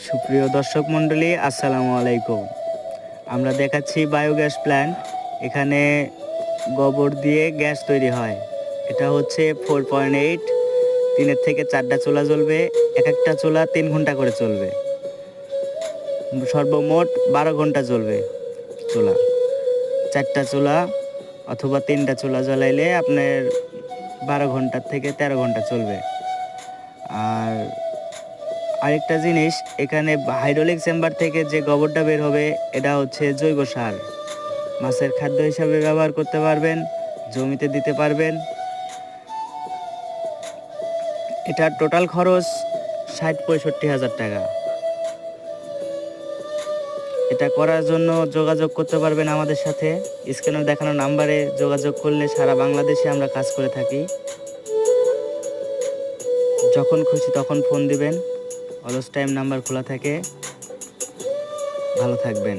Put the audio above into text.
সুপ্রিয় দর্শক মণ্ডলী, আসসালামু আলাইকুম। আমরা দেখাচ্ছি বায়োগ্যাস প্ল্যান্ট। এখানে গোবর দিয়ে গ্যাস তৈরি হয়। এটা হচ্ছে ফোর পয়েন্ট এইট। তিনের থেকে চারটা চুলা জ্বলবে। এক একটা চুলা তিন ঘণ্টা করে চলবে। সর্বমোট বারো ঘণ্টা চলবে চুলা। চারটা চুলা অথবা তিনটা চুলা জ্বালাইলে আপনার বারো ঘণ্টার থেকে তেরো ঘণ্টা চলবে। আর আরেকটা জিনিস, এখানে হাইড্রোলিক চেম্বার থেকে যে গোবরটা বের হবে, এটা হচ্ছে জৈব সার। মাছের খাদ্য হিসাবে ব্যবহার করতে পারবেন, জমিতে দিতে পারবেন। এটা টোটাল খরচ ষাট পঁয়ষট্টি হাজার টাকা। এটা করার জন্য যোগাযোগ করতে পারবেন আমাদের সাথে। স্ক্রিনে দেখানো নাম্বারে যোগাযোগ করলে সারা বাংলাদেশে আমরা কাজ করে থাকি। যখন খুশি তখন ফোন দিবেন। অলস টাইম নাম্বার খোলা থাকে। ভালো থাকবেন।